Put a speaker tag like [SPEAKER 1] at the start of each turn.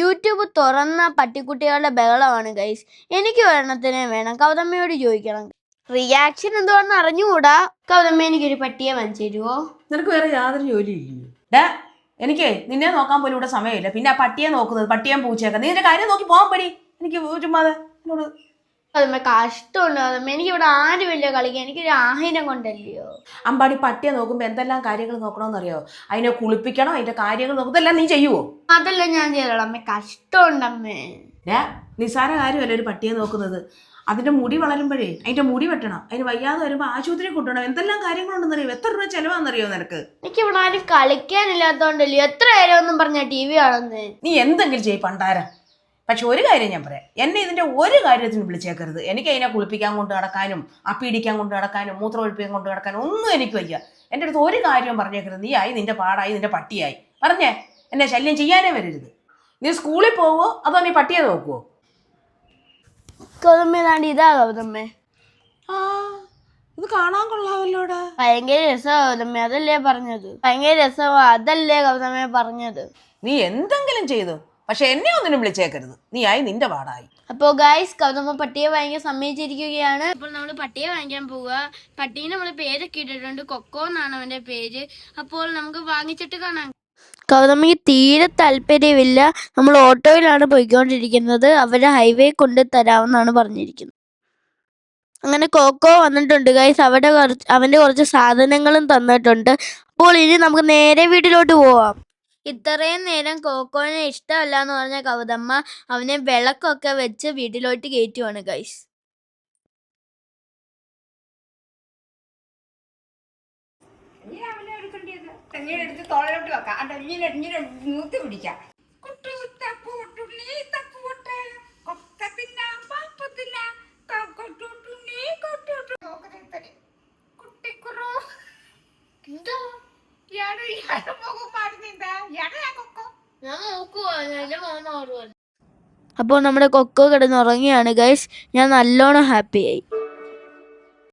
[SPEAKER 1] YouTube തുറന്ന പട്ടിക്കുട്ടികളുടെ ബഹളമാണ് guys എനിക്ക് ഒരെണ്ണത്തിന് വേണം. കൗതമ്മയോട് ചോദിക്കണം. റിയാക്ഷൻ എന്തുവാണെന്ന് അറിഞ്ഞുകൂടാ? കൗതമ്മ എനിക്കൊരു പട്ടിയെ വാങ്ങിച്ചു തരുമോ
[SPEAKER 2] നിനക്ക് വേറെ യാതൊരു ജോലിയില്ലയോ ഡാ എനിക്ക് നിന്നെ നോക്കാൻ പോലും ഇവിടെ സമയമില്ല. പിന്നെ ആ പട്ടിയെ നോക്കുന്നത് പട്ടിയെ പൂച്ചയൊക്കെ. നീ നിന്റെ കാര്യം നോക്കി പോകാൻ പടി. എനിക്ക് ചുമ്മാതെ എന്നോട്
[SPEAKER 1] കൗതമ്മ കഷ്ടമുണ്ട്. അതുമ്മ എനിക്ക് ഇവിടെ ആരും വലിയ കളിക്കാൻ. എനിക്കൊരു ആഹിനം കൊണ്ടല്ലയോ?
[SPEAKER 2] അമ്പാടി പട്ടിയെ നോക്കുമ്പോൾ എന്തെല്ലാം കാര്യങ്ങൾ നോക്കണമെന്നറിയോ അതിനെ കുളിപ്പിക്കണം? അതിന്റെ കാര്യങ്ങൾ നോക്കും ഇതെല്ലാം നീ ചെയ്യുവോ?
[SPEAKER 1] അതെല്ലാം ഞാൻ ചെയ്തോളാം. അമ്മ കഷ്ടമുണ്ടമ്മേ
[SPEAKER 2] ഡാ നിസ്സാര കാര്യമല്ല ഒരു പട്ടിയെ നോക്കുന്നത്? അതിന്റെ മുടി വളരുമ്പോഴേ അതിന്റെ മുടി വെട്ടണം. അതിന് വയ്യാതെ വരുമ്പോൾ ആശുപത്രി കൊണ്ടുപോകണം എന്തെല്ലാം കാര്യങ്ങളുണ്ടെന്നറിയോ? എത്ര രൂപ ചെലവാണെന്നറിയോ നിനക്ക്?
[SPEAKER 1] എനിക്ക് ഇവിടെ ആരും കളിക്കാനില്ലാത്തോണ്ടല്ലോ? എത്ര നേരം ഒന്നും പറഞ്ഞ ടി വി ആണെന്ന്
[SPEAKER 2] നീ എന്തെങ്കിലും ചെയ്യ് പണ്ടാര. പക്ഷെ ഒരു കാര്യം ഞാൻ പറയാം. എന്നെ ഇതിന്റെ ഒരു കാര്യത്തിന് വിളിച്ചേക്കരുത്. എനിക്ക് അതിനെ കുളിപ്പിക്കാൻ കൊണ്ട് നടക്കാനും അപ്പീടിക്കാൻ കൊണ്ട് നടക്കാനും മൂത്രമൊഴിപ്പിക്കാൻ കൊണ്ട് നടക്കാനും ഒന്നും എനിക്ക് വയ്യ. എന്റെ അടുത്ത് ഒരു കാര്യം പറഞ്ഞേക്കരുത്. നീ ആയി നിന്റെ പാടായി നിന്റെ പട്ടിയായി. പറഞ്ഞേ എന്നെ ശല്യം ചെയ്യാനേ വരരുത്. നീ സ്കൂളിൽ പോവോ അതോ നീ പട്ടിയെ നോക്കുവോ?
[SPEAKER 1] ഇതാ
[SPEAKER 2] ആ ഇത് കാണാൻ കൊള്ളാമല്ലോടാ.
[SPEAKER 1] ഭയങ്കര രസമാ അതല്ലേ പറഞ്ഞത്? ഭയങ്കര രസമാ അതല്ലേ ഗൗതമേ പറഞ്ഞത്?
[SPEAKER 2] നീ എന്തെങ്കിലും ചെയ്തു? പക്ഷെ എന്നെ ഒന്നിനും വിളിച്ചേക്കരുത്. നീ ആയി നിന്റെ പാടായി
[SPEAKER 1] അപ്പോൾ ഗായ്സ് കൗതമ്മ പട്ടിയെ വാങ്ങിക്കാൻ സമ്മതിച്ചിരിക്കുകയാണ്. അപ്പോൾ നമ്മൾ പട്ടിയെ വാങ്ങിക്കാൻ പോവുക. പട്ടീനെ നമ്മൾ പേരൊക്കെ ഇട്ടിട്ടുണ്ട്. കൊക്കോ എന്നാണ് അവന്റെ പേര്. അപ്പോൾ നമുക്ക് വാങ്ങിച്ചിട്ട് കാണാം. കൗതമ്മയ്ക്ക് തീരെ താല്പര്യമില്ല. നമ്മൾ ഓട്ടോയിലാണ് പോയിക്കൊണ്ടിരിക്കുന്നത്. അവരെ ഹൈവേ കൊണ്ട് തരാമെന്നാണ് പറഞ്ഞിരിക്കുന്നത്. അങ്ങനെ കോക്കോ വന്നിട്ടുണ്ട് ഗൈസ് അവിടെ കുറച്ച് അവന്റെ കുറച്ച് സാധനങ്ങളും തന്നിട്ടുണ്ട്. അപ്പോൾ ഇനി നമുക്ക് നേരെ വീട്ടിലോട്ട് പോവാം. ഇത്രയും നേരം കോക്കോനെ ഇഷ്ടമല്ല എന്ന് പറഞ്ഞ കൗതമ്മ അവനെ വിളക്കൊക്കെ വെച്ച് വീട്ടിലോട്ട് കയറ്റുവാണ് ഗൈസ്
[SPEAKER 3] ഇങ്ങനെ എടുത്ത് തോളിലോട്ട് വെക്കാം. അല്ല ഇങ്ങനെ ഇങ്ങനെ നൂത്തി പിടിക്കാം. ഇയാൾ ഇയാൾ മുഖം പാടുന്നെന്താ ഇയാളെ കൊക്കോ?
[SPEAKER 1] ഞാൻ അപ്പോൾ നമ്മുടെ കൊക്കോ കിടന്ന് ഉറങ്ങിയാണ് ഗൈസ് ഞാൻ നല്ലോണം ഹാപ്പിയായി